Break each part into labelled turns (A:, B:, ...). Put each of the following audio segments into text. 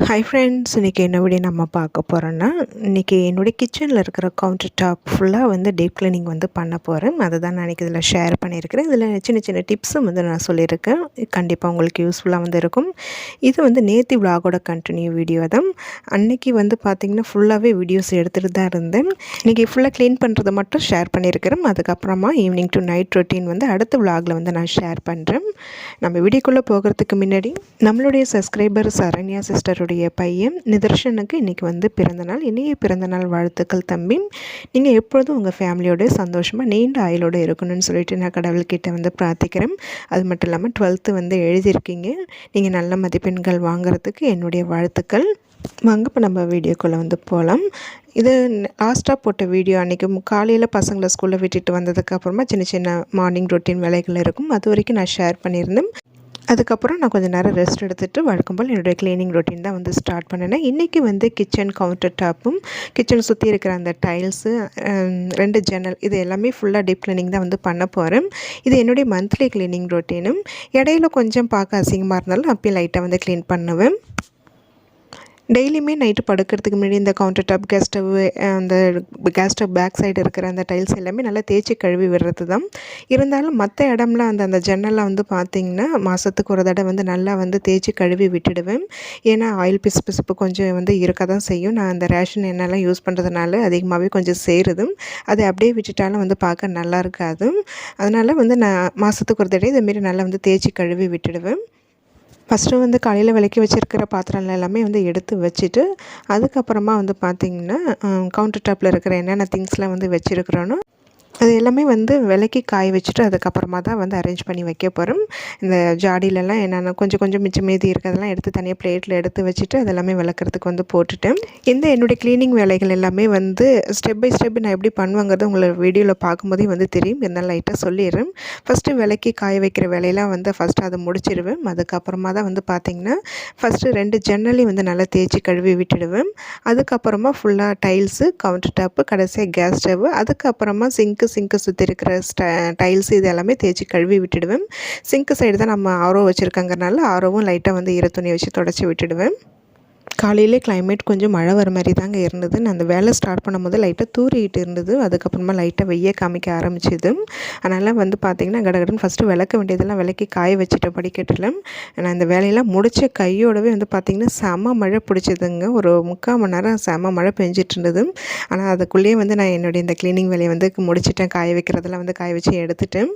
A: Hi friends இன்றைக்கி என்ன video நம்ம பார்க்க போகிறோன்னா இன்றைக்கி என்னுடைய கிச்சனில் இருக்கிற கவுண்டர் டாப் ஃபுல்லாக வந்து டீப் க்ளீனிங் வந்து பண்ண போகிறேன் அதை தான் நான் இதில் ஷேர் பண்ணியிருக்கிறேன். இதில் சின்ன சின்ன டிப்ஸும் வந்து நான் சொல்லியிருக்கேன். கண்டிப்பாக உங்களுக்கு யூஸ்ஃபுல்லாக வந்து இருக்கும். இது வந்து நேத்தி விலாகோட கண்டினியூ வீடியோ தான். அன்றைக்கி வந்து பார்த்திங்கன்னா ஃபுல்லாகவே வீடியோஸ் எடுத்துகிட்டு தான் இருந்தேன். இன்றைக்கி ஃபுல்லாக க்ளீன் பண்ணுறதை மட்டும் ஷேர் பண்ணியிருக்கிறேன். அதுக்கப்புறமா ஈவினிங் டு நைட் ரொட்டீன் வந்து அடுத்த விலாகில் வந்து நான் ஷேர் பண்ணுறேன் நம்ம வீடியோக்குள்ளே போகிறதுக்கு முன்னாடி நம்மளுடைய சப்ஸ்கிரைபர் சரண்யா சிஸ்டர் அவருடைய பையன் நிதர்ஷனுக்கு இன்றைக்கி வந்து பிறந்தநாள் இனிய பிறந்தநாள் வாழ்த்துக்கள் தம்பி. நீங்கள் எப்பொழுதும் உங்கள் ஃபேமிலியோட சந்தோஷமாக நீண்ட ஆயுளோடு இருக்கணும்னு சொல்லிட்டு நான் கடவுள்கிட்ட வந்து பிரார்த்திக்கிறேன். அது மட்டும் இல்லாமல் டுவெல்த்து வந்து எழுதியிருக்கீங்க. நீங்கள் நல்ல மதிப்பெண்கள் வாங்குறதுக்கு என்னுடைய வாழ்த்துக்கள். வாங்க இப்போ நம்ம வீடியோக்குள்ளே வந்து போகலாம் இது லாஸ்ட்டாக போட்ட வீடியோ அன்றைக்கி காலையில் பசங்களை ஸ்கூலில் விட்டுட்டு வந்ததுக்கப்புறமா சின்ன சின்ன மார்னிங் ரொட்டீன் வேலைகள் இருக்கும். அது வரைக்கும் நான் ஷேர் பண்ணியிருந்தேன். அதுக்கப்புறம் நான் கொஞ்சம் நேரம் ரெஸ்ட் எடுத்துகிட்டு வழக்கம் போல் என்னுடைய க்ளீனிங் ரொட்டீன் தான் வந்து ஸ்டார்ட் பண்ணினேன். இன்றைக்கி வந்து கிச்சன் கவுண்டர் டாப்பும் கிச்சன் சுற்றி இருக்கிற அந்த டைல்ஸு ரெண்டு ஜன்னல் இது எல்லாமே ஃபுல்லாக டீப் க்ளீனிங் தான் வந்து பண்ண போகிறேன் இது என்னுடைய மந்த்லி க்ளீனிங் ரொட்டீனும் இடையில கொஞ்சம் பார்க்க அசிங்கமாக இருந்தாலும் அப்பயும் லைட்டாக வந்து க்ளீன் பண்ணுவேன். டெய்லியுமே நைட்டு படுக்கிறதுக்கு முன்னாடி இந்த கவுண்டர் டாப் கேஸ் ஸ்டவ் அந்த கேஸ் ஸ்டவ் பேக் சைடு இருக்கிற அந்த டைல்ஸ் எல்லாமே நல்லா தேய்ச்சி கழுவி விடுறது தான். இருந்தாலும் மற்ற இடம்லாம் அந்த அந்த ஜன்னலில் வந்து பார்த்திங்கன்னா மாதத்துக்கு ஒரு தடவை வந்து நல்லா வந்து தேய்ச்சி கழுவி விட்டுடுவேன். ஏன்னா ஆயில் பிசு பிசுப்பு கொஞ்சம் வந்து இருக்க தான் செய்யும். நான் அந்த ரேஷன் எண்ணெய்லாம் யூஸ் பண்ணுறதுனால அதிகமாகவே கொஞ்சம் சேருதும் அதை அப்படியே விட்டுட்டாலும் வந்து பார்க்க நல்லா இருக்காது. அதனால் வந்து நான் மாதத்துக்கு ஒரு தடவை இதுமாரி நல்லா வந்து தேய்ச்சி கழுவி விட்டுடுவேன். ஃபஸ்ட்டு வந்து காலையில் விளக்கி வச்சுருக்கிற பாத்திரம் எல்லாமே வந்து எடுத்து வச்சுட்டு அதுக்கப்புறமா வந்து பார்த்திங்கன்னா கவுண்டர் டாப்பில் இருக்கிற என்னென்ன திங்ஸ்லாம் வந்து வச்சுருக்குறோனோ அது எல்லாமே வந்து விலைக்கு காய வச்சுட்டு அதுக்கப்புறமா தான் வந்து அரேஞ்ச் பண்ணி வைக்க போகிறோம் இந்த ஜாடியிலலாம் என்னென்ன கொஞ்சம் கொஞ்சம் மிச்சம் மீதி இருக்கிறதெல்லாம் எடுத்து தனியாக பிளேட்டில் எடுத்து வச்சுட்டு அதெல்லாமே விளக்குறதுக்கு வந்து போட்டுட்டேன். இந்த என்னுடைய க்ளீனிங் வேலைகள் எல்லாமே வந்து ஸ்டெப் பை ஸ்டெப் நான் எப்படி பண்ணுவாங்கிறது உங்களை வீடியோவில் பார்க்கும்போதே வந்து தெரியும். என்ன லைட்டாக சொல்லிடுறேன். ஃபஸ்ட்டு விலைக்கு காய வைக்கிற வேலையெல்லாம் வந்து ஃபஸ்ட்டு அதை முடிச்சிடுவேன். அதுக்கப்புறமா தான் வந்து பார்த்திங்கன்னா ஃபஸ்ட்டு ரெண்டு ஜன்னலையும் வந்து நல்லா தேய்ச்சி கழுவி விட்டுடுவேன். அதுக்கப்புறமா ஃபுல்லாக டைல்ஸு கவுண்டர் டாப்பு கடைசியாக கேஸ் ஸ்டவ் அதுக்கப்புறமா சிங்க் சிங்க்கு சிங்க்கு சுற்றி இருக்கிற ஸ்ட டைல்ஸ் இது எல்லாமே தேய்ச்சி கழுவி விட்டுடுவேன். சிங்க்கு சைடு தான் நம்ம ஆரோ வச்சுருக்கங்கிறனால ஆரோவும் லைட்டாக வந்து ஈர துணி வச்சு தொடச்சி விட்டுடுவேன். காலையிலே கிளைமேட் கொஞ்சம் மழை வர மாதிரி தாங்க இருந்தது. நான் அந்த வேலை ஸ்டார்ட் பண்ணும்போது லைட்டாக தூரிக்கிட்டு இருந்தது. அதுக்கப்புறமா லைட்டாக வெய்ய காமிக்க ஆரம்பிச்சிது அதனால் வந்து பார்த்திங்கன்னா கடகடன் ஃபஸ்ட்டு விளக்க வேண்டியதெல்லாம் விளக்கி காய வச்சுட்ட படிக்கட்டில். நான் இந்த வேலையெல்லாம் முடித்த கையோடவே வந்து பார்த்திங்கன்னா செம மழை பிடிச்சதுங்க. ஒரு முக்கால் மணி நேரம் செம மழை பெஞ்சிட்டு இருந்தது. ஆனால் அதுக்குள்ளேயே வந்து நான் என்னுடைய இந்த க்ளீனிங் வேலையை வந்து முடிச்சிட்டேன். காய வைக்கிறதெல்லாம் வந்து காய வச்சு எடுத்துட்டேன்.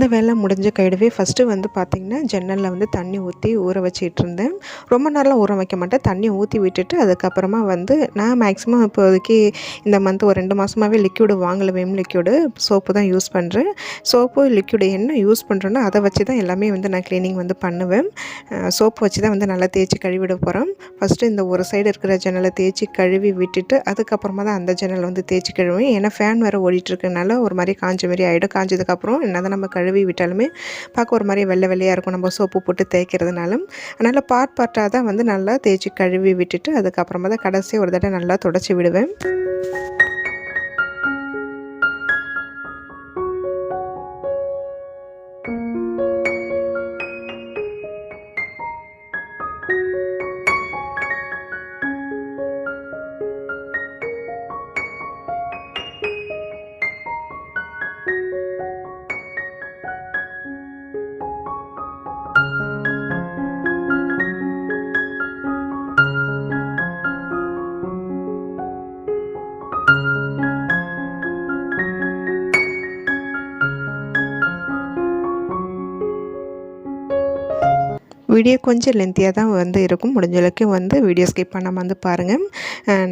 A: அந்த வேலை முடிஞ்ச கைடவே ஃபஸ்ட்டு வந்து பார்த்திங்கன்னா ஜன்னலில் வந்து தண்ணி ஊற்றி ஊற வச்சிட்டு இருந்தேன் ரொம்ப நேரம் ஊற வைக்க மாட்டேன். தண்ணி ஊற்றி விட்டுட்டு அதுக்கப்புறமா வந்து நான் மேக்ஸிமம் இப்போதைக்கு இந்த மந்த் ஒரு ரெண்டு மாதமாகவே லிக்யூடு வாங்கலை விம் லிக்யூடு சோப்பு தான் யூஸ் பண்ணுறேன் சோப்பு லிக்யூடு என்ன யூஸ் பண்ணுறேன்னா அதை வச்சு தான் எல்லாமே வந்து நான் க்ளீனிங் வந்து பண்ணுவேன். சோப்பு வச்சு தான் வந்து நல்லா தேய்ச்சி கழுவிட போகிறோம் ஃபஸ்ட்டு இந்த ஒரு சைடு இருக்கிற ஜன்னலை தேய்ச்சி கழுவி விட்டுட்டு அதுக்கப்புறமா தான் அந்த ஜன்னல் வந்து தேய்ச்சி கழுவேன் ஏன்னா ஃபேன் வேறு ஓடிட்டுருக்கனால ஒரு மாதிரி காஞ்ச மாதிரி ஆகிடும் காஞ்சதுக்கப்புறம் என்ன தான் நம்ம கழுவி விட்டாலுமே பார்க்க ஒரு மாதிரி வெள்ளை வெள்ளையாக இருக்கும். நம்ம சோப்பு போட்டு தேய்க்கிறதுனாலும். அதனால் பார்ட் பார்ட்டாக தான் வந்து நல்லா தேய்ச்சி கழுவி விட்டுட்டு அதுக்கப்புறமா தான் கடைசி ஒரு தடவை நல்லா தொடச்சி விடுவேன். வீடியோ கொஞ்சம் லென்த்தியாக தான் வந்து இருக்கும். முடிஞ்ச அளவுக்கு வந்து வீடியோ ஸ்கிப் பண்ணாமல் வந்து பாருங்கள்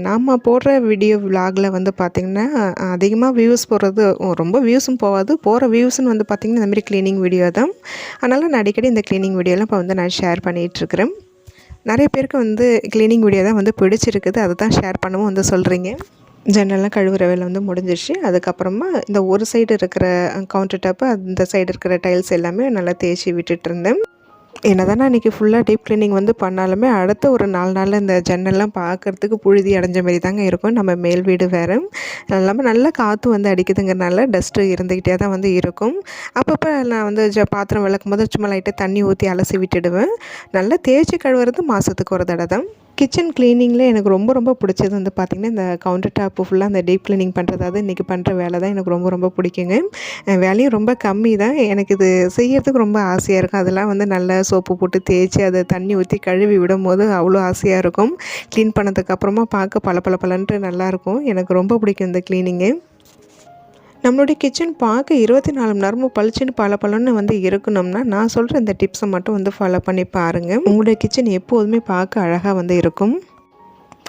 A: நாம் போடுற வீடியோ விலாகில் வந்து பார்த்திங்கன்னா அதிகமாக வியூஸ் போடுறது ரொம்ப வியூஸும் போகாது. போகிற வியூஸ்னு வந்து பார்த்திங்கன்னா இந்தமாரி க்ளீனிங் வீடியோ தான். அதனால் நான் அடிக்கடி இந்த க்ளீனிங் வீடியோலாம் இப்போ வந்து நான் ஷேர் பண்ணிகிட்ருக்கிறேன் நிறைய பேருக்கு வந்து க்ளீனிங் வீடியோ தான் வந்து பிடிச்சிருக்குது. அதை தான் ஷேர் பண்ணவும் வந்து சொல்கிறீங்க ஜன்னல்லாம் கழுவுற வேலை வந்து முடிஞ்சிருச்சு. அதுக்கப்புறமா இந்த ஒரு சைடு இருக்கிற கவுண்டர் டாப்பு அந்த சைடு இருக்கிற டைல்ஸ் எல்லாமே நல்லா தேய்ச்சி விட்டுட்டு இருந்தேன். என்ன நான் இன்றைக்கி ஃபுல்லாக டீப் க்ளீனிங் வந்து பண்ணாலுமே அடுத்த ஒரு நாலு நாளில் இந்த ஜன்னல்லாம் பார்க்குறதுக்கு புழுதி அடைஞ்ச மாரி தாங்க இருக்கும். நம்ம மேல் வீடு வேறு. இல்லாமல் நல்லா காற்று வந்து அடிக்குதுங்கிறனால டஸ்ட்டு இருந்துக்கிட்டே தான் வந்து இருக்கும். அப்பப்போ நான் வந்து ஜ பாத்திரம் விளக்கும் போது சும்மா லைட்டாக தண்ணி ஊற்றி அலசி விட்டுடுவேன். நல்லா தேய்ச்சி கழுவுறது மாதத்துக்கு ஒரு தடவை தான். கிச்சன் க்ளீனிங்கில் எனக்கு ரொம்ப ரொம்ப பிடிச்சது வந்து பார்த்திங்கன்னா இந்த கவுண்டர் டாப்பு ஃபுல்லாக அந்த டீப் க்ளீனிங் பண்ணுறதாவது இன்றைக்கி பண்ணுற வேலை தான் எனக்கு ரொம்ப ரொம்ப பிடிக்குங்க. வேலையும் ரொம்ப கம்மி தான். எனக்கு இது செய்யறதுக்கு ரொம்ப ஆசையாக இருக்கும். அதெல்லாம் வந்து நல்லா சோப்பு போட்டு தேய்ச்சி அதை தண்ணி ஊற்றி கழுவி விடும் போது அவ்வளோ ஆசையாக இருக்கும். க்ளீன் பண்ணதுக்கப்புறமா பார்க்க பல பல பலன்ட்டு நல்லாயிருக்கும் எனக்கு ரொம்ப பிடிக்கும் இந்த க்ளீனிங்கு நம்மளுடைய கிச்சன் பார்க்க இருபத்தி நாலு மணி நேரமும் பளிச்சுன்னு பல பலன்னு வந்து இருக்கணும்னா நான் சொல்கிற இந்த டிப்ஸை மட்டும் வந்து ஃபாலோ பண்ணி பாருங்கள் உங்களுடைய கிச்சன் எப்போதுமே பார்க்க அழகாக வந்து இருக்கும்.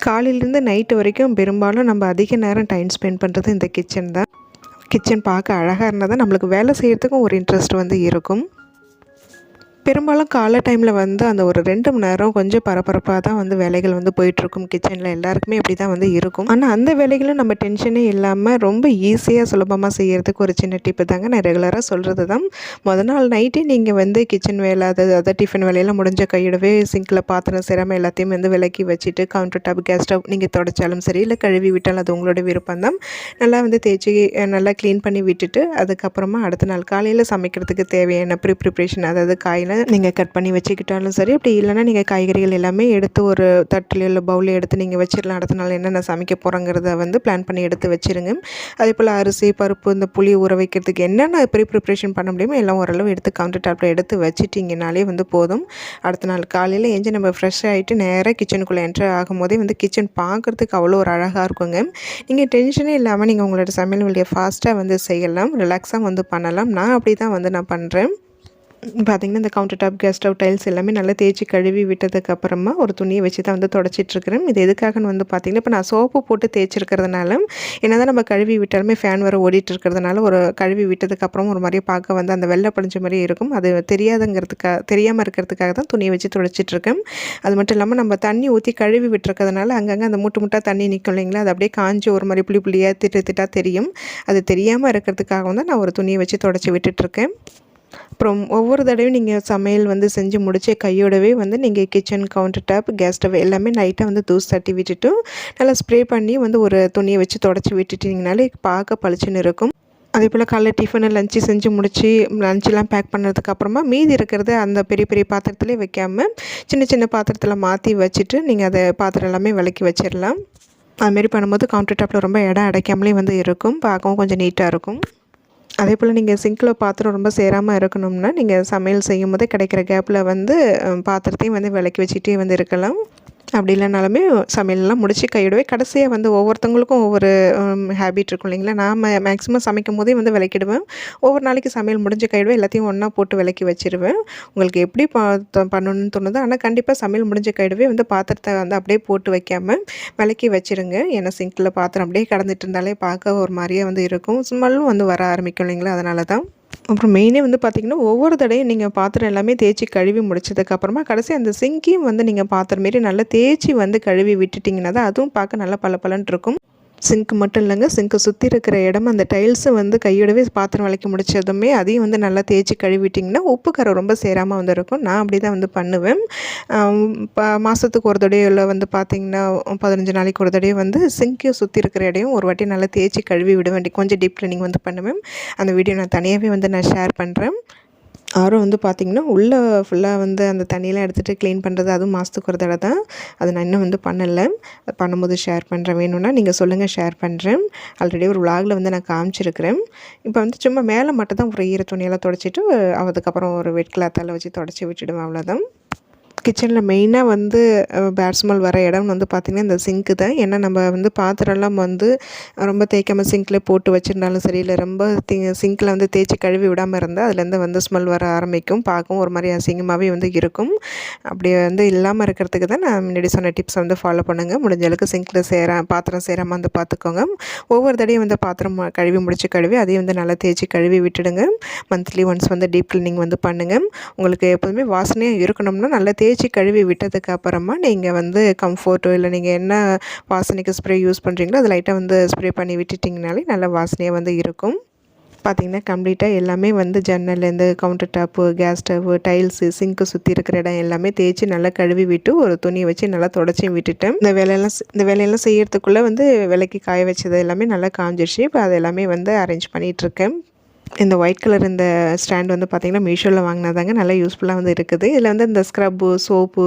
A: காலையிலேருந்து நைட்டு வரைக்கும் பெரும்பாலும் நம்ம அதிக நேரம் டைம் ஸ்பெண்ட் பண்ணுறது இந்த கிச்சன் தான். கிச்சன் பார்க்க அழகாக இருந்தால் தான் நம்மளுக்கு வேலை செய்கிறதுக்கும் ஒரு இன்ட்ரெஸ்ட் வந்து இருக்கும். பெரும்பாலும் காலை டைமில் வந்து அந்த ஒரு ரெண்டு மணி நேரம் கொஞ்சம் பரபரப்பாக தான் வந்து வேலைகள் வந்து போயிட்டுருக்கும். கிச்சனில் எல்லாருக்குமே இப்படி தான் வந்து இருக்கும். ஆனால் அந்த வேலைகளும் நம்ம டென்ஷனே இல்லாமல் ரொம்ப ஈஸியாக சுலபமாக செய்கிறதுக்கு ஒரு சின்ன டிப்பு தாங்க நான் ரெகுலராக சொல்கிறது தான். முத நாள் நைட்டே நீங்கள் வந்து கிச்சன் வேலை அதாவது அதை டிஃபன் வேலையெல்லாம் முடிஞ்ச கையிடவே சிங்கில் பாத்திரம் சிரமம் எல்லாத்தையும் வந்து விலக்கி வச்சுட்டு கவுண்டர் டாப் கேஸ் ஸ்டவ் நீங்கள் தொடச்சாலும் சரி இல்லை கழுவி விட்டாலும் அது உங்களோட விருப்பம் தான். நல்லா வந்து தேய்ச்சி நல்லா க்ளீன் பண்ணி விட்டுட்டு அதுக்கப்புறமா அடுத்த நாள் காலையில் சமைக்கிறதுக்கு தேவையான ப்ரீ ப்ரிப்ரேஷன் அதாவது காயெல்லாம் நீங்கள் கட் பண்ணி வச்சுக்கிட்டாலும் சரி அப்படி இல்லைன்னா நீங்கள் காய்கறிகள் எல்லாமே எடுத்து ஒரு தட்டில் இல்லை பவுலில் எடுத்து நீங்கள் வச்சிடலாம் அடுத்த நாள் என்னென்ன சமைக்க போகிறோங்கிறத வந்து பிளான் பண்ணி எடுத்து வச்சுருங்க. அதே போல் அரிசி பருப்பு இந்த புளி ஊற வைக்கிறதுக்கு என்னென்ன ப்ரீ ப்ரிப்ரேஷன் பண்ண முடியுமோ எல்லாம் ஓரளவு எடுத்து கவுண்டர் டாப்பில் எடுத்து வச்சுட்டிங்கனாலே வந்து போதும். அடுத்த நாள் காலையில் எஞ்சி நம்ம ஃப்ரெஷ் ஆகிட்டு நேராக கிச்சனுக்குள்ளே என்ட்ரு ஆகும்போதே வந்து கிச்சன் பார்க்குறதுக்கு அவ்வளோ ஒரு அழகாக இருக்குங்க. நீங்கள் டென்ஷனே இல்லாமல் நீங்கள் உங்களோட சமையல் வழியை ஃபாஸ்ட்டாக வந்து செய்யலாம் ரிலாக்ஸாக வந்து பண்ணலாம். நான் அப்படி தான் வந்து நான் பண்ணுறேன் பார்த்திங்கன்னா இந்த counter top gas stove tiles எல்லாமே நல்லா தேய்ச்சி கழுவி விட்டதுக்கப்புறமா ஒரு துணியை வச்சு தான் வந்து தொடச்சிட்ருக்கிறேன் இது எதுக்காகன்னு வந்து பார்த்திங்கன்னா இப்போ நான் சோப்பு போட்டு தேய்ச்சிருக்கிறதுனால என்ன தான் நம்ம கழுவி விட்டாலுமே ஃபேன் வர ஓடிட்டு இருக்கிறதுனால ஒரு கழுவி விட்டதுக்கப்புறம் ஒரு மாதிரியே பார்க்க வந்து அந்த வெள்ளை படிஞ்ச மாதிரி இருக்கும். அது தெரியாதுங்கிறதுக்காக தெரியாமல் இருக்கிறதுக்காக தான் துணியை வச்சு தொடச்சிட்ருக்கேன் அது மட்டும் இல்லாமல் நம்ம தண்ணி ஊற்றி கழுவி விட்டுருக்கிறதுனால அங்கங்கே அந்த மூட்டு முட்டாக தண்ணி நிற்கும் இல்லைங்களா? அது அப்படியே காஞ்சி ஒரு மாதிரி புளி புளியாக திட்டு திட்டாக தெரியும். அது தெரியாமல் இருக்கிறதுக்காக வந்து நான் ஒரு துணியை வச்சு தொடச்சி விட்டுட்ருக்கேன் அப்புறம் ஒவ்வொரு தடவையும் நீங்கள் சமையல் வந்து செஞ்சு முடிச்ச கையோடவே வந்து நீங்கள் kitchen counter top gas stove எல்லாமே நைட்டாக வந்து தூசு தட்டி விட்டுட்டு நல்லா ஸ்ப்ரே பண்ணி வந்து ஒரு துணியை வச்சு தொடச்சி விட்டுட்டிங்கனாலே பார்க்க பளிச்சுன்னு இருக்கும். அதே போல் காலைல டிஃபனு லஞ்சு செஞ்சு முடித்து லஞ்செலாம் பேக் பண்ணதுக்கப்புறமா மீதி இருக்கிறத அந்த பெரிய பெரிய பாத்திரத்துலேயே வைக்காமல் சின்ன சின்ன பாத்திரத்தில் மாற்றி வச்சுட்டு நீங்கள் அதை பாத்திரம் எல்லாமே விளக்கி வச்சிடலாம் அதுமாரி பண்ணும்போது கவுண்டர் டாப்பில் ரொம்ப இடம் அடைக்காமலே வந்து இருக்கும். பார்க்கவும் கொஞ்சம் நீட்டாக இருக்கும். அதே போல் நீங்கள் சிங்கில் பாத்திரம் ரொம்ப சேராமல் இருக்கணும்னா நீங்கள் சமையல் செய்யும் போதே கிடைக்கிற கேப்பில் வந்து பாத்திரத்தையும் வந்து விளக்கி வச்சுட்டே வந்து இருக்கலாம். அப்படி இல்லைனாலுமே சமையல்லாம் முடித்து கையிடவே கடைசியாக வந்து ஒவ்வொருத்தவங்களுக்கும் ஒவ்வொரு ஹேபிட் இருக்கும் இல்லைங்களா? நான் மேக்ஸிமம் சமைக்கும் போதே வந்து விளக்கிடுவேன் ஒவ்வொரு நாளைக்கு சமையல் முடிஞ்ச கைவிடுவேன் எல்லாத்தையும் ஒன்றா போட்டு விளக்கி வச்சிருவேன். உங்களுக்கு எப்படி பா பண்ணணும்னு தோணுதோ ஆனால் கண்டிப்பாக சமையல் முடிஞ்ச கையிடவே வந்து பாத்திரத்தை வந்து அப்படியே போட்டு வைக்காமல் விளக்கி வச்சுருங்க. ஏன்னா சிங்கில் பாத்திரம் அப்படியே கடந்துட்டு இருந்தாலே பார்க்க ஒரு மாதிரியே வந்து இருக்கும். ஸ்மெல்லும் வந்து வர ஆரம்பிக்கும் இல்லைங்களா? அதனால தான் அப்புறம் மெயினே வந்து பார்த்திங்கன்னா ஒவ்வொரு தடையும் நீங்கள் பாத்திரம் எல்லாமே தேய்ச்சி கழுவி முடிச்சதுக்கப்புறமா கடைசி அந்த சிங்கியும் வந்து நீங்கள் பாத்திரம் மாரி நல்லா தேய்ச்சி வந்து கழுவி விட்டுட்டிங்கன்னா தான் அதுவும் பார்க்க நல்லா பல பலன் இருக்கும். சிங்க் மட்டும் இல்லைங்க சிங்க்கை சுற்றி இருக்கிற இடம் அந்த டைல்ஸை வந்து கையோடவே பாத்திரம் விளக்கி முடிச்சதுமே அதையும் வந்து நல்லா தேய்ச்சி கழுவிட்டிங்கன்னா உப்பு கரை ரொம்ப சேராமல் வந்து இருக்கும் நான் அப்படி தான் வந்து பண்ணுவேன். மாதத்துக்கு ஒரு தடையில் வந்து பார்த்திங்கன்னா பதினஞ்சு நாளைக்கு ஒரு தடவை வந்து சிங்க்கையும் சுற்றி இருக்கிற இடையும் ஒரு வாட்டி நல்லா தேய்ச்சி கழுவி விட வேண்டி கொஞ்சம் டீப் க்ளீனிங் வந்து பண்ணுவேன். அந்த வீடியோ நான் தனியாகவே வந்து நான் ஷேர் பண்ணுறேன் ஆரம் வந்து பார்த்திங்கன்னா உள்ளே ஃபுல்லாக வந்து அந்த தண்ணியெலாம் எடுத்துகிட்டு க்ளீன் பண்ணுறது அதுவும் மாதத்துக்கு ஒரு தடவை தான். அது நான் இன்னும் வந்து பண்ணலை. பண்ணும்போது ஷேர் பண்ணுறேன் வேணும்னா நீங்கள் சொல்லுங்கள் ஷேர் பண்ணுறேன் ஆல்ரெடி ஒரு விலாகில் வந்து நான் காமிச்சிருக்கிறேன். இப்போ வந்து சும்மா மேலே மட்டும் தான் ஒரு ஈர துணியெல்லாம் தொடச்சிட்டு அதுக்கப்புறம் ஒரு வெட் கிளாத்தால் வச்சு தொடச்சி விட்டுடுவேன். அவ்வளோதான் கிச்சனில் மெயினாக வந்து பேட் ஸ்மெல் வர இடம் வந்து பார்த்திங்கன்னா இந்த சிங்க்கு தான். ஏன்னா நம்ம வந்து பாத்திரம்லாம் வந்து ரொம்ப தேய்க்காமல் சிங்க்கில் போட்டு வச்சுருந்தாலும் சரி இல்லை ரொம்ப தி சிங்க்கில் வந்து தேய்ச்சி கழுவி விடாமல் இருந்தால் அதுலேருந்து வந்து ஸ்மெல் வர ஆரம்பிக்கும். பார்க்கவும் ஒரு மாதிரி அசிங்கமாகவே வந்து இருக்கும். அப்படி வந்து இல்லாமல் இருக்கிறதுக்கு தான் நான் முன்னாடி சொன்ன டிப்ஸ் வந்து ஃபாலோ பண்ணுங்கள் முடிஞ்ச அளவுக்கு சிங்க்கில் சேரா பாத்திரம் சேராமல் வந்து பார்த்துக்கோங்க ஒவ்வொரு தடையும் வந்து பாத்திரம் கழுவி முடிச்சு கழுவி அதையும் வந்து நல்லா தேய்ச்சி கழுவி விட்டுடுங்க. மந்த்லி ஒன்ஸ் வந்து டீப் க்ளீனிங் வந்து பண்ணுங்கள் உங்களுக்கு எப்போதுமே வாசனையாக இருக்கணும்னா நல்லா தேய்ச்சி கழுவி விட்டதுக்கு அப்புறமா நீங்கள் வந்து கம்ஃபோர்ட்டோ இல்லை நீங்கள் என்ன வாசனைக்கு ஸ்ப்ரே யூஸ் பண்ணுறீங்களோ அது லைட்டாக வந்து ஸ்ப்ரே பண்ணி விட்டுட்டிங்கனாலே நல்ல வாசனையாக வந்து இருக்கும். பார்த்திங்கன்னா கம்ப்ளீட்டாக எல்லாமே வந்து ஜன்னல்லேருந்து counter top gas stove tiles சிங்க்கு சுற்றி இருக்கிற இடம் எல்லாமே தேய்ச்சி நல்லா கழுவி விட்டு ஒரு துணியை வச்சு நல்லா தொடச்சி விட்டுட்டேன். இந்த வேலையெல்லாம் இந்த வேலையெல்லாம் செய்யறதுக்குள்ளே வந்து விலைக்கு காய வச்சது எல்லாமே நல்லா காஞ்சிருச்சு. இப்போ அது எல்லாமே வந்து அரேஞ்ச் பண்ணிகிட்ருக்கேன் இந்த ஒயிட் கலர் இந்த ஸ்டாண்ட் வந்து பார்த்திங்கன்னா மீஷோவில் வாங்கினதாங்க நல்லா யூஸ்ஃபுல்லாக வந்து இருக்குது. இதில் வந்து இந்த ஸ்க்ரப்பு சோப்பு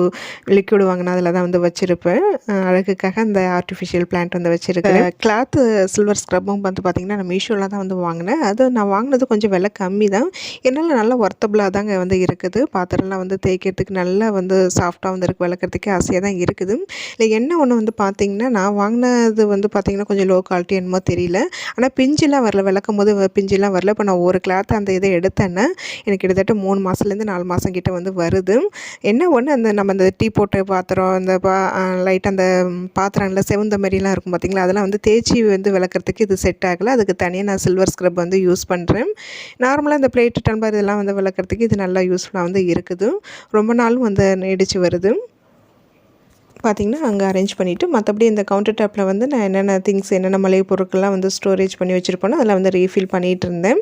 A: லிக்விட் வாங்கினா அதில் தான் வந்து வச்சுருப்பேன். அழகுக்காக அந்த ஆர்டிஃபிஷியல் பிளான்ட் வந்து வச்சுருக்கேன் கிளாத்து சில்வர் ஸ்க்ரப்பும் வந்து பார்த்திங்கன்னா நான் மீஷோவில் தான் வந்து வாங்கினேன். அது நான் வாங்கினது கொஞ்சம் விலை கம்மி தான். என்னால் நல்லா ஒர்த்தபுளாக தாங்க வந்து இருக்குது. பாத்திரம்லாம் வந்து தேய்க்கிறதுக்கு நல்லா வந்து சாஃப்டாக வந்து இருக்குது விளக்குறதுக்கு ஆசையாக தான் இருக்குது. இல்லை என்ன ஒன்று வந்து பார்த்திங்கன்னா நான் வாங்கினது வந்து பார்த்திங்கன்னா கொஞ்சம் லோ குவாலிட்டி என்னமோ தெரியல. ஆனால் பிஞ்சிலாம் வரல விளக்கும் போது பிஞ்சிலாம் வரல. இப்போ நான் ஒரு கிளாத் அந்த இதை எடுத்தேன்னா எனக்கு கிட்டத்தட்ட மூணு மாதத்துலேருந்து நாலு மாதம் கிட்டே வந்து வருது. என்ன ஒன்று அந்த நம்ம அந்த டீ போட்டு பாத்திரம் அந்த பா லைட் அந்த பாத்திரம்ல செவந்த மாதிரிலாம் இருக்கும் பார்த்திங்களா அதெல்லாம் வந்து தேய்ச்சி வந்து விளக்குறதுக்கு இது செட் ஆகலை. அதுக்கு தனியாக நான் சில்வர் ஸ்க்ரப் வந்து யூஸ் பண்ணுறேன் நார்மலாக இந்த பிளேட்டு டம்பர் இதெல்லாம் வந்து விளக்குறதுக்கு இது நல்லா யூஸ்ஃபுல்லாக வந்து இருக்குது. ரொம்ப நாளும் வந்து நீடித்து வருது. பார்த்திங்கன்னா அங்கே அரேஞ்ச் பண்ணிவிட்டு மற்றபடி இந்த கவுண்டர் டாப்பில் வந்து நான் என்னென்ன திங்ஸ் என்னென்ன மளிகை பொருட்கள்லாம் வந்து ஸ்டோரேஜ் பண்ணி வச்சுருப்பேனோ அதில் வந்து ரீஃபில் பண்ணிகிட்டு இருந்தேன்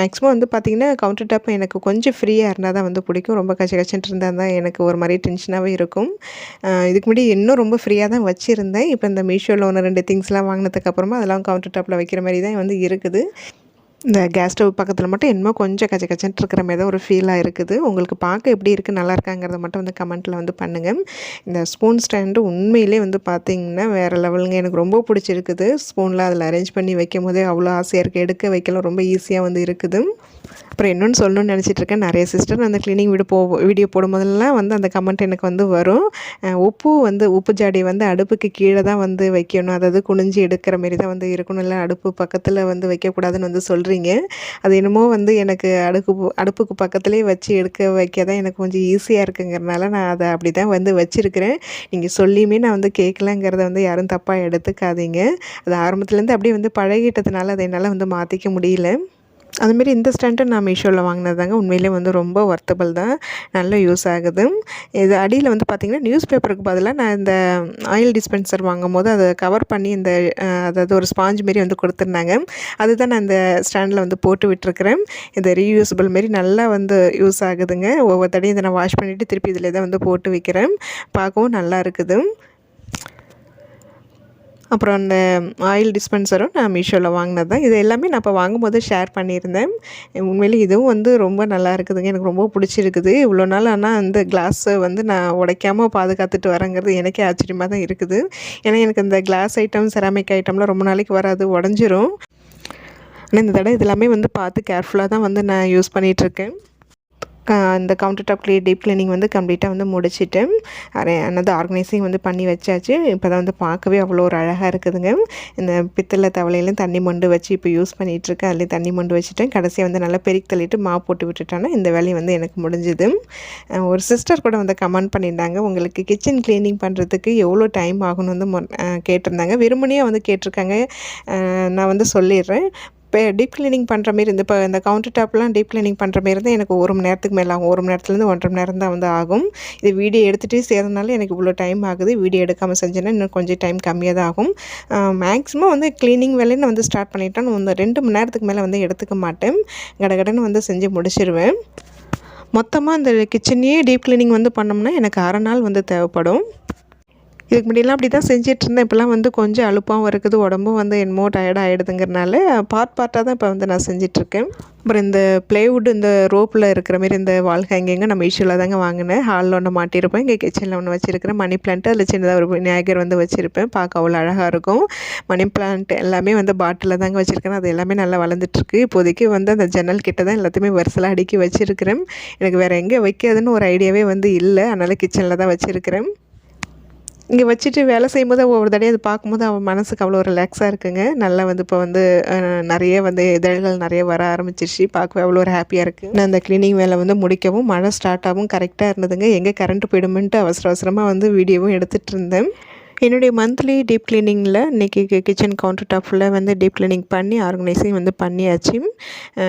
A: மேக்ஸிமம் வந்து பார்த்திங்கன்னா கவுண்டர் டாப் எனக்கு கொஞ்சம் ஃப்ரீயாக இருந்தால் தான் வந்து பிடிக்கும். ரொம்ப கச்ச கச்சன்ட்டு இருந்தால் தான் எனக்கு ஒரு மாதிரி டென்ஷனாகவே இருக்கும். இதுக்கு முன்னாடி இன்னும் ரொம்ப ஃப்ரீயாக தான் வச்சுருந்தேன். இப்போ இந்த மீஷோவில் ஒன்று ரெண்டு திங்ஸ்லாம் வாங்கினதுக்கப்புறமா அதெல்லாம் கவுண்டர் டாப்பில் வைக்கிற மாதிரி தான் வந்து இருக்குது. இந்த கேஸ் ஸ்டவ் பக்கத்தில் மட்டும் என்னமோ கொஞ்சம் கச்ச கச்சன்ட்டு இருக்கிற மாதிரி தான் ஒரு ஃபீலாக இருக்குது. உங்களுக்கு பார்க்க எப்படி இருக்குது நல்லா இருக்காங்கிறத மட்டும் வந்து கமெண்ட்டில் வந்து பண்ணுங்கள் இந்த ஸ்பூன் ஸ்டாண்டு உண்மையிலே வந்து பார்த்திங்கன்னா வேறு லெவலுங்க எனக்கு ரொம்ப பிடிச்சிருக்குது. ஸ்பூனில் அதில் அரேஞ்ச் பண்ணி வைக்கும் போதே அவ்வளோ ஆசையாக இருக்குது எடுக்க வைக்கலாம். ரொம்ப ஈஸியாக வந்து இருக்குது. அப்புறம் இன்னொன்று சொல்லணும்னு நினச்சிட்ருக்கேன் நிறைய சிஸ்டர் அந்த க்ளீனிங் வீடு போ வீடியோ போடும்போதெல்லாம் வந்து அந்த கமெண்ட் எனக்கு வந்து வரும். உப்பு வந்து உப்பு ஜாடி வந்து அடுப்புக்கு கீழே தான் வந்து வைக்கணும். அதாவது குனிஞ்சு எடுக்கிற மாரி தான் வந்து இருக்கணும். இல்லை அடுப்பு பக்கத்தில் வந்து வைக்கக்கூடாதுன்னு வந்து சொல்கிறீங்க அது என்னமோ வந்து எனக்கு அடுப்பு அடுப்புக்கு பக்கத்துலேயே வச்சு எடுக்க வைக்க தான் எனக்கு கொஞ்சம் ஈஸியாக இருக்குங்கிறனால நான் அதை அப்படி தான் வந்து வச்சுருக்கிறேன். நீங்கள் சொல்லியுமே நான் வந்து கேட்கலங்கிறத வந்து யாரும் தப்பாக எடுத்துக்காதீங்க. அது ஆரம்பத்துலேருந்து அப்படியே வந்து பழகிட்டதுனால அதை என்னால் வந்து மாற்றிக்க முடியல. அதுமாரி இந்த ஸ்டாண்டும் நான் மீஷோவில் வாங்கினது தாங்க உண்மையிலே வந்து ரொம்ப ஒர்த்தபிள் தான். நல்ல யூஸ் ஆகுது. இது அடியில் வந்து பார்த்திங்கன்னா நியூஸ் பேப்பருக்கு பதிலாக நான் இந்த ஆயில் டிஸ்பென்சர் வாங்கும் போது அதை கவர் பண்ணி இந்த அதாவது ஒரு ஸ்பாஞ்ச் மாரி வந்து கொடுத்துருந்தாங்க. அதுதான் நான் இந்த ஸ்டாண்டில் வந்து போட்டு விட்டுருக்குறேன். இந்த ரீயூசபிள் மாரி நல்லா வந்து யூஸ் ஆகுதுங்க. ஒவ்வொரு தடையும் இதை நான் வாஷ் பண்ணிவிட்டு திருப்பி இதில் தான் வந்து போட்டு வைக்கிறேன். பார்க்கவும் நல்லா இருக்குது. அப்புறம் அந்த ஆயில் டிஸ்பென்சரும் நான் மீஷோவில் வாங்கினது தான். இது எல்லாமே நான் இப்போ வாங்கும்போது ஷேர் பண்ணியிருந்தேன். உண்மையிலே இதுவும் வந்து ரொம்ப நல்லா இருக்குதுங்க. எனக்கு ரொம்ப பிடிச்சிருக்குது. இவ்வளோ நாள் ஆனால் அந்த கிளாஸை வந்து நான் உடைக்காமல் பாதுகாத்துட்டு வரேங்கிறது எனக்கே ஆச்சரியமாக தான் இருக்குது. ஏன்னா எனக்கு இந்த கிளாஸ் ஐட்டம் செராமிக் ஐட்டம்லாம் ரொம்ப நாளைக்கு வராது உடஞ்சிரும். ஆனால் இந்த தடவை இதெல்லாமே வந்து பார்த்து கேர்ஃபுல்லாக தான் வந்து நான் யூஸ் பண்ணிகிட்ருக்கேன் இந்த counter top clear deep cleaning வந்து கம்ப்ளீட்டாக வந்து முடிச்சுட்டு அதாவது ஆர்கனைசிங் வந்து பண்ணி வச்சாச்சு. இப்போ தான் வந்து பார்க்கவே அவ்வளோ ஒரு அழகாக இருக்குதுங்க. இந்த பித்தளை தவளையிலையும் தண்ணி மொண்டு வச்சு இப்போ யூஸ் பண்ணிகிட்ருக்கேன் அதுலேயும் தண்ணி மொண்டு வச்சுட்டேன். கடைசியாக வந்து நல்லா பெருக்கி தள்ளிட்டு மா போட்டு விட்டுட்டோன்னா இந்த வேலையை வந்து எனக்கு முடிஞ்சுது. ஒரு சிஸ்டர் கூட வந்து கமெண்ட் பண்ணியிருந்தாங்க. உங்களுக்கு கிச்சன் க்ளீனிங் பண்ணுறதுக்கு எவ்வளோ டைம் ஆகணும்னு வந்து கேட்டிருந்தாங்க. வெறுமனையாக வந்து கேட்டிருக்காங்க. நான் வந்து சொல்லிடுறேன். இப்போ டீப் க்ளீனிங் பண்ணுற மாரி இந்த இப்போ இந்த கவுண்டர் டாப்லாம் டீப் க்ளீனிங் பண்ணுற மாரி இருந்தால் எனக்கு ஒரு மணி நேரத்துக்கு மேலே ஆகும். ஒரு மணி நேரத்துலேருந்து ஒன்றரை மணி நேரம் தான் வந்து ஆகும். இது வீடியோ எடுத்துகிட்டே சேர்றதுனால எனக்கு இவ்வளோ டைம் ஆகுது. வீடியோ எடுக்காமல் செஞ்சேன்னா இன்னும் கொஞ்சம் டைம் கம்மியாக தான் ஆகும். மேக்ஸிமம் வந்து க்ளீனிங் வேலையை நான் வந்து ஸ்டார்ட் பண்ணிட்டேன் வந்து ரெண்டு மணி நேரத்துக்கு மேலே வந்து எடுத்துக்க மாட்டேன். கடகடன்னு வந்து செஞ்சு முடிச்சிருவேன். மொத்தமாக இந்த கிச்சனையே டீப் க்ளீனிங் வந்து பண்ணோம்னா எனக்கு அரை நாள் வந்து தேவைப்படும். இதுக்கு முன்னாடிலாம் அப்படி தான் செஞ்சிட்ருந்தேன். இப்போலாம் வந்து கொஞ்சம் அலுப்பாகவும் இருக்குது உடம்பும் வந்து என்னமோ டயர்ட் ஆகிடுதுங்கிறனால பார்ட் பார்ட்டாக தான் இப்போ வந்து நான் செஞ்சிட்ருக்கேன். அப்புறம் இந்த ப்ளேவுட் இந்த ரோப்பில் இருக்கிற மாரி இந்த வால் ஹேங்கிங்க நம்ம ஈஷோவில் தாங்க வாங்கினேன். ஹாலில் ஒன்று மாட்டியிருப்பேன். இங்கே கிச்சனில் ஒன்று வச்சுருக்கிறேன் மணி பிளான்ட்டு அதில் சின்னதாக ஒரு விநாயகர் வந்து வச்சுருப்பேன். பார்க்க அவ்வளோ அழகாக இருக்கும். மணி பிளான்ட் எல்லாமே வந்து பாட்டிலில் தாங்க வச்சுருக்கேன். அது எல்லாமே நல்லா வளர்ந்துட்டுருக்கு இப்போதைக்கு வந்து அந்த ஜன்னல் கிட்ட தான் எல்லாத்தையுமே வரிசலாக அடுக்கி வச்சுருக்கிறேன். எனக்கு வேறு எங்கே வைக்காதுன்னு ஒரு ஐடியாவே வந்து இல்லை. அதனால் கிச்சனில் தான் வச்சுருக்கிறேன். இங்கே வச்சுட்டு வேலை செய்யும்போது ஒவ்வொரு தடையும் அது பார்க்கும்போது அவன் மனசுக்கு அவ்வளோ ரிலாக்ஸாக இருக்குங்க. நல்லா வந்து இப்போ வந்து நிறைய வந்து இதழ்கள் நிறைய வர ஆரம்பிச்சிருச்சு. பார்க்கவே அவ்வளோ ஒரு ஹாப்பியாக இருக்குது நான் அந்த க்ளீனிங் வேலை வந்து முடிக்கவும் மழை ஸ்டார்ட் ஆகும் கரெக்டாக இருந்ததுங்க. எங்கே கரண்ட் போயிடுமென்ட்டு அவசர அவசரமாக வந்து வீடியோவும் எடுத்துகிட்டு இருந்தேன். என்னுடைய மந்த்லி டீப் கிளீனிங்கில் இன்றைக்கி கிச்சன் கவுண்டர் டாப்பில் வந்து டீப் கிளீனிங் பண்ணி ஆர்கனைசிங் வந்து பண்ணியாச்சு.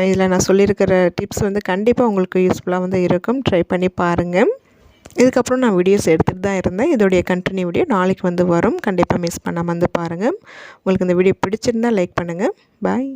A: இதில் நான் சொல்லியிருக்கிற டிப்ஸ் வந்து கண்டிப்பாக உங்களுக்கு யூஸ்ஃபுல்லாக வந்து இருக்கும். ட்ரை பண்ணி பாருங்கள் இதுக்கப்புறம் நான் வீடியோஸ் எடுத்துகிட்டு தான் இருந்தேன். இதோடைய கண்டினியூ வீடியோ நாளைக்கு வந்து வரும். கண்டிப்பாக மிஸ் பண்ணாமல் வந்து பாருங்கள் உங்களுக்கு இந்த வீடியோ பிடிச்சிருந்தால் லைக் பண்ணுங்கள் பாய்